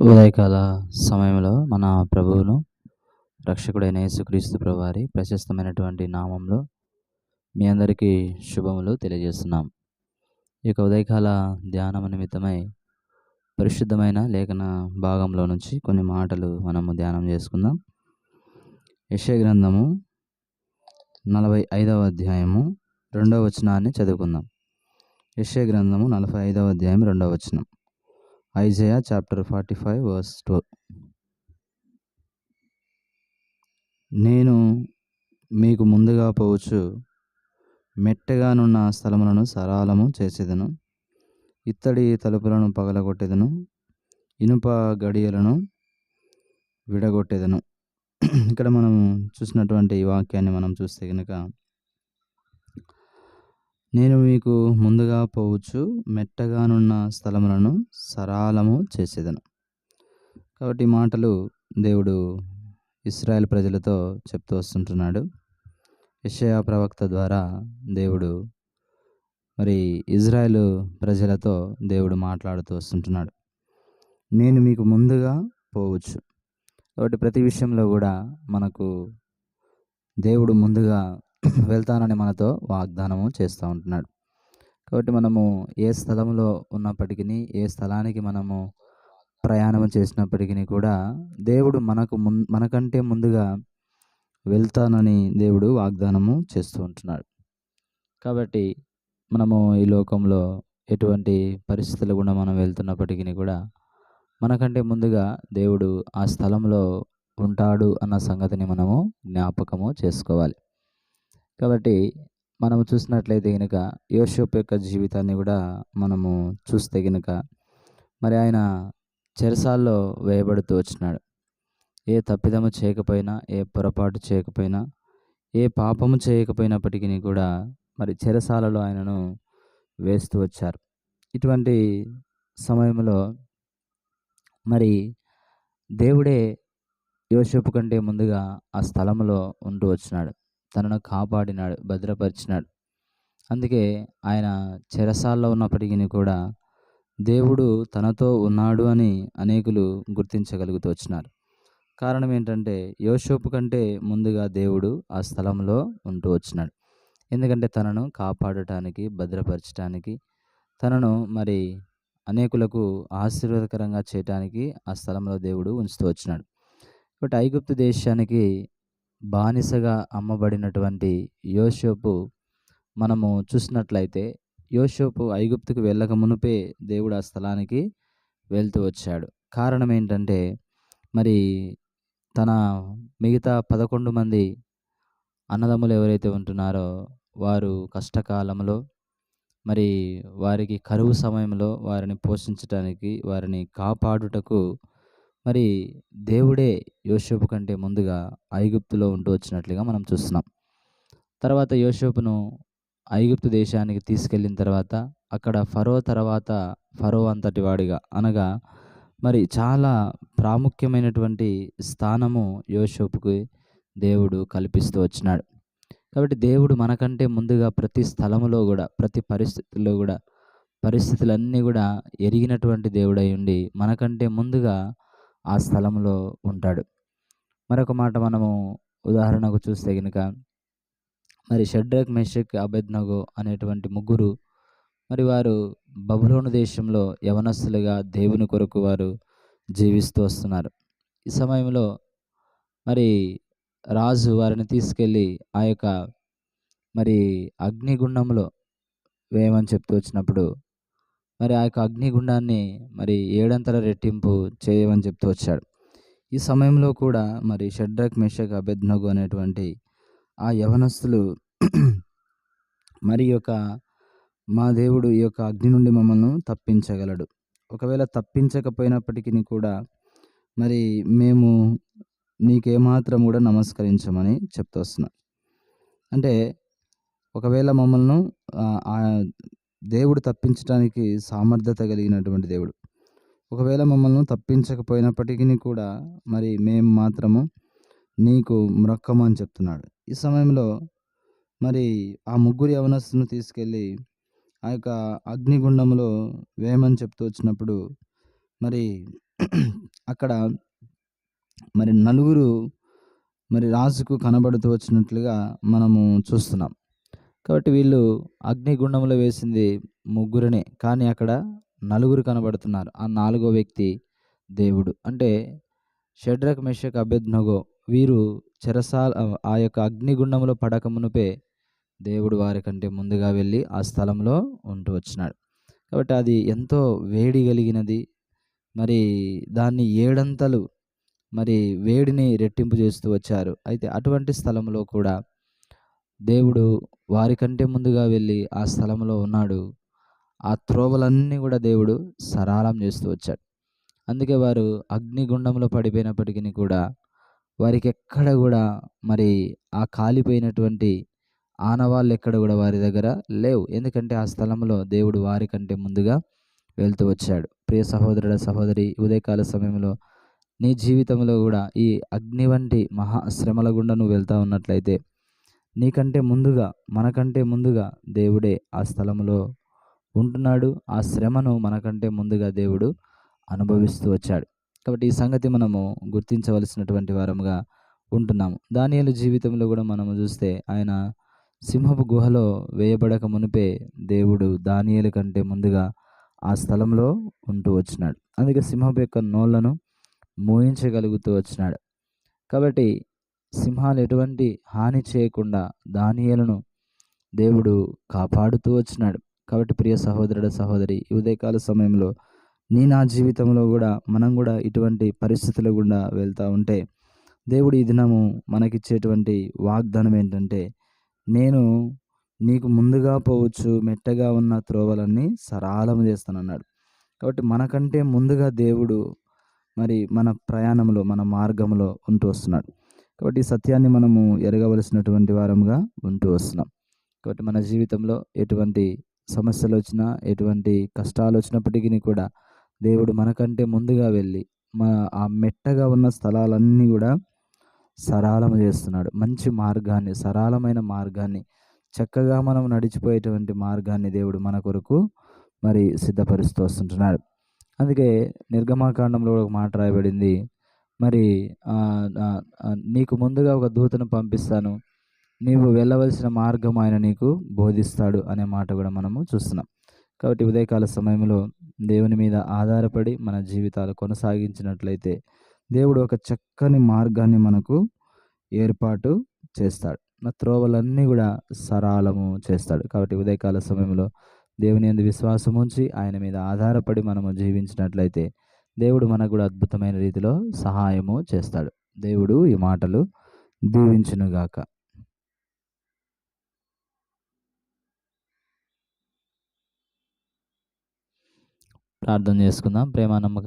ఉదయకాల సమయంలో మన ప్రభువును రక్షకుడైన యేసుక్రీస్తు ప్రభువారి ప్రశస్తమైనటువంటి నామంలో మీ అందరికీ శుభములు తెలియజేస్తున్నాం. ఈ యొక్క ఉదయకాల ధ్యానం నిమిత్తమై పరిశుద్ధమైన లేఖన భాగంలో నుంచి కొన్ని మాటలు మనము ధ్యానం చేసుకుందాం. యశ గ్రంథము నలభై ఐదవ అధ్యాయము రెండవ వచనాన్ని చదువుకుందాం. యశ గ్రంథము నలభై ఐదవ అధ్యాయం రెండవ వచనం. Isaiah chapter forty five verse two నేను మీకు ముందుగా పోవచ్చు. మెట్టగానున్న స్థలములను సరాలము చేసేదను. ఇత్తడి తలుపులను పగలగొట్టేదను. ఇనుప గడియలను విడగొట్టేదను. ఇక్కడ మనం చూసినటువంటి ఈ వాక్యాన్ని మనం చూస్తే కనుక నేను మీకు ముందుగా పోవచ్చు మెట్టగానున్న స్థలములను సరాలము చేసేదను. కాబట్టి మాటలు దేవుడు ఇస్రాయల్ ప్రజలతో చెప్తూ వస్తుంటున్నాడు. యెషయా ప్రవక్త ద్వారా దేవుడు మరి ఇజ్రాయెల్ ప్రజలతో దేవుడు మాట్లాడుతూ వస్తుంటున్నాడు. నేను మీకు ముందుగా పోవచ్చు. కాబట్టి ప్రతి విషయంలో కూడా మనకు దేవుడు ముందుగా వెళ్తానని మనతో వాగ్దానము చేస్తూ ఉంటున్నాడు. కాబట్టి మనము ఏ స్థలంలో ఉన్నప్పటికీ ఏ స్థలానికి మనము ప్రయాణం చేసినప్పటికీ కూడా దేవుడు మనకు ముం మనకంటే ముందుగా వెళ్తానని దేవుడు వాగ్దానము చేస్తూ ఉంటున్నాడు. కాబట్టి మనము ఈ లోకంలో ఎటువంటి పరిస్థితులు కూడా మనం వెళ్తున్నప్పటికీ కూడా మనకంటే ముందుగా దేవుడు ఆ స్థలంలో ఉంటాడు అన్న సంగతిని మనము జ్ఞాపకము చేసుకోవాలి. కాబట్టి మనము చూసినట్లయితే కనుక యోషోప్ యొక్క జీవితాన్ని కూడా మనము చూస్తే కనుక మరి ఆయన చెరసాల్లో వేయబడుతూ వచ్చినాడు. ఏ తప్పిదము చేయకపోయినా ఏ పొరపాటు చేయకపోయినా ఏ పాపము చేయకపోయినప్పటికీ కూడా మరి చెరసాలలో ఆయనను వేస్తూ వచ్చారు. ఇటువంటి సమయంలో మరి దేవుడే యోషపు కంటే ముందుగా ఆ స్థలంలో ఉంటూ వచ్చినాడు. తనను కాపాడినాడు భద్రపరిచినాడు. అందుకే ఆయన చెరసాల్లో ఉన్నప్పటికీ కూడా దేవుడు తనతో ఉన్నాడు అని అనేకులు గుర్తించగలుగుతూ వచ్చినారు. కారణం ఏంటంటే యోషోపు కంటే ముందుగా దేవుడు ఆ స్థలంలో ఉంటూ వచ్చినాడు. ఎందుకంటే తనను కాపాడటానికి భద్రపరచడానికి తనను మరి అనేకులకు ఆశీర్వాదకరంగా చేయటానికి ఆ స్థలంలో దేవుడు ఉంచుతూ వచ్చినాడు. కాబట్టి ఐగుప్తు దేశానికి బానిసగా అమ్మబడినటువంటి యోషోపు మనము చూసినట్లయితే యోషోపు ఐగుప్తుకు వెళ్ళక మునుపే దేవుడు ఆ స్థలానికి వెళ్తూ వచ్చాడు. కారణం ఏంటంటే మరి తన మిగతా పదకొండు మంది అన్నదమ్ములు ఎవరైతే ఉంటున్నారో వారు కష్టకాలంలో మరి వారికి కరువు సమయంలో వారిని పోషించడానికి వారిని కాపాడుటకు మరి దేవుడే యోషోపు కంటే ముందుగా ఐగుప్తులో ఉంటూ వచ్చినట్లుగా మనం చూస్తున్నాం. తర్వాత యోషోపును ఐగుప్తు దేశానికి తీసుకెళ్ళిన తర్వాత అక్కడ ఫరో తర్వాత ఫరో అంతటి వాడిగా అనగా మరి చాలా ప్రాముఖ్యమైనటువంటి స్థానము యోషోపుకి దేవుడు కల్పిస్తూ వచ్చినాడు. కాబట్టి దేవుడు మనకంటే ముందుగా ప్రతి స్థలములో కూడా ప్రతి పరిస్థితుల్లో కూడా పరిస్థితులన్నీ కూడా ఎరిగినటువంటి దేవుడై ఉండి మనకంటే ముందుగా ఆ స్థలంలో ఉంటాడు. మరొక మాట మనము ఉదాహరణకు చూస్తే కనుక మరి షడ్రక్ మెషక్ అబెద్నగో అనేటువంటి ముగ్గురు మరి వారు బబులోను దేశంలో యవనస్తులుగా దేవుని కొరకు వారు జీవిస్తూ వస్తున్నారు. ఈ సమయంలో మరి రాజు వారిని తీసుకెళ్ళి ఆ యొక్క మరి అగ్నిగుండంలో వేయమని చెప్తూ వచ్చినప్పుడు మరి ఆ యొక్క అగ్నిగుండాన్ని మరి ఏడంతల రెట్టింపు చేయమని చెప్తూ వచ్చాడు. ఈ సమయంలో కూడా మరి షడ్రక్ మిషక్ అభెజ్ఞగు అనేటువంటి ఆ యవనస్తులు మరి యొక్క మా దేవుడు ఈ యొక్క అగ్ని నుండి మమ్మల్ని తప్పించగలడు. ఒకవేళ తప్పించకపోయినప్పటికీ కూడా మరి మేము నీకేమాత్రం కూడా నమస్కరించమని చెప్తూ వస్తున్నాం. అంటే ఒకవేళ మమ్మల్ని దేవుడు తప్పించడానికి సామర్థ్యత కలిగినటువంటి దేవుడు. ఒకవేళ మమ్మల్ని తప్పించకపోయినప్పటికీ కూడా మరి మేము మాత్రము నీకు మ్రొక్కమని చెప్తున్నాడు. ఈ సమయంలో మరి ఆ ముగ్గురు యవనస్తును తీసుకెళ్ళి ఆ యొక్క అగ్నిగుండంలో వేయమని చెప్తూ వచ్చినప్పుడు మరి అక్కడ మరి నలుగురు మరి రాజుకు కనబడుతూ వచ్చినట్లుగా మనము చూస్తున్నాం. కాబట్టి వీళ్ళు అగ్నిగుండంలో వేసింది ముగ్గురనే. కానీ అక్కడ నలుగురు కనబడుతున్నారు. ఆ నాలుగో వ్యక్తి దేవుడు. అంటే షడ్రక్ మెషక్ అభ్యర్థనగో వీరు చెరసాల ఆ యొక్క అగ్నిగుండంలో పడక మునుపే దేవుడు వారి కంటే ముందుగా వెళ్ళి ఆ స్థలంలో ఉంటూ వచ్చినాడు. కాబట్టి అది ఎంతో వేడి కలిగినది. మరి దాన్ని ఏడంతలు మరి వేడిని రెట్టింపు చేస్తూ వచ్చారు. అయితే అటువంటి స్థలంలో కూడా దేవుడు వారికంటే ముందుగా వెళ్ళి ఆ స్థలంలో ఉన్నాడు. ఆ త్రోవలన్నీ కూడా దేవుడు సరాలం చేస్తూ వచ్చాడు. అందుకే వారు అగ్నిగుండంలో పడిపోయినప్పటికీ కూడా వారికి ఎక్కడ కూడా మరి ఆ కాలిపోయినటువంటి ఆనవాళ్ళు ఎక్కడ కూడా వారి దగ్గర లేవు. ఎందుకంటే ఆ స్థలంలో దేవుడు వారికంటే ముందుగా వెళ్తూ వచ్చాడు. ప్రియ సహోదరుడ సహోదరి ఉదయకాల సమయంలో నీ జీవితంలో కూడా ఈ అగ్ని వంటి మహా శ్రమల గుండా నువ్వు వెళ్తూ ఉన్నట్లయితే నీకంటే ముందుగా మనకంటే ముందుగా దేవుడే ఆ స్థలంలో ఉంటున్నాడు. ఆ శ్రమను మనకంటే ముందుగా దేవుడు అనుభవిస్తూ వచ్చాడు. కాబట్టి ఈ సంగతి మనము గుర్తించవలసినటువంటి వారముగా ఉంటున్నాము. దానియలు జీవితంలో కూడా మనము చూస్తే ఆయన సింహపు గుహలో వేయబడక మునిపే దేవుడు దానియల కంటే ముందుగా ఆ స్థలంలో ఉంటూ వచ్చినాడు. అందుకే సింహపు యొక్క నోళ్ళను మోయించగలుగుతూ వచ్చినాడు. కాబట్టి సింహాలు ఎటువంటి హాని చేయకుండా దానియలను దేవుడు కాపాడుతూ వచ్చినాడు. కాబట్టి ప్రియ సహోదరుడు సహోదరి ఉదయకాల సమయంలో నీ నా జీవితంలో కూడా మనం కూడా ఇటువంటి పరిస్థితులు గుండా వెళ్తూ ఉంటే దేవుడు ఈ దినము మనకిచ్చేటువంటి వాగ్దానం ఏంటంటే నేను నీకు ముందుగా పోవచ్చు మెట్టగా ఉన్న త్రోవలన్నీ సరాలం చేస్తానన్నాడు. కాబట్టి మనకంటే ముందుగా దేవుడు మరి మన ప్రయాణంలో మన మార్గంలో ఉంటూ వస్తున్నాడు. కాబట్టి ఈ సత్యాన్ని మనము ఎరగవలసినటువంటి వారంగా ఉంటూ వస్తున్నాం. కాబట్టి మన జీవితంలో ఎటువంటి సమస్యలు వచ్చినా ఎటువంటి కష్టాలు వచ్చినప్పటికీ కూడా దేవుడు మనకంటే ముందుగా వెళ్ళి మన ఆ మెట్టగా ఉన్న స్థలాలన్నీ కూడా సరళం చేస్తున్నాడు. మంచి మార్గాన్ని సరళమైన మార్గాన్ని చక్కగా మనం నడిచిపోయేటువంటి మార్గాన్ని దేవుడు మన కొరకు మరి సిద్ధపరుస్తూ వస్తుంటున్నాడు. అందుకే నిర్గమాకాండంలో ఒక మాట రాయబడింది. మరి నీకు ముందుగా ఒక దూతను పంపిస్తాను. నీవు వెళ్ళవలసిన మార్గం ఆయన నీకు బోధిస్తాడు అనే మాట కూడా మనము చూస్తున్నాం. కాబట్టి ఉదయకాల సమయంలో దేవుని మీద ఆధారపడి మన జీవితాలు కొనసాగించినట్లయితే దేవుడు ఒక చక్కని మార్గాన్ని మనకు ఏర్పాటు చేస్తాడు. నా త్రోవలన్నీ కూడా సరాలము చేస్తాడు. కాబట్టి ఉదయకాల సమయంలో దేవుని ఎందు విశ్వాసం ఉంచి ఆయన మీద ఆధారపడి మనము జీవించినట్లయితే దేవుడు మనకు కూడా అద్భుతమైన రీతిలో సహాయము చేస్తాడు. దేవుడు ఈ మాటలు దీవించునుగాక. ప్రార్థన చేసుకుందాం. ప్రేమ నమ్మకం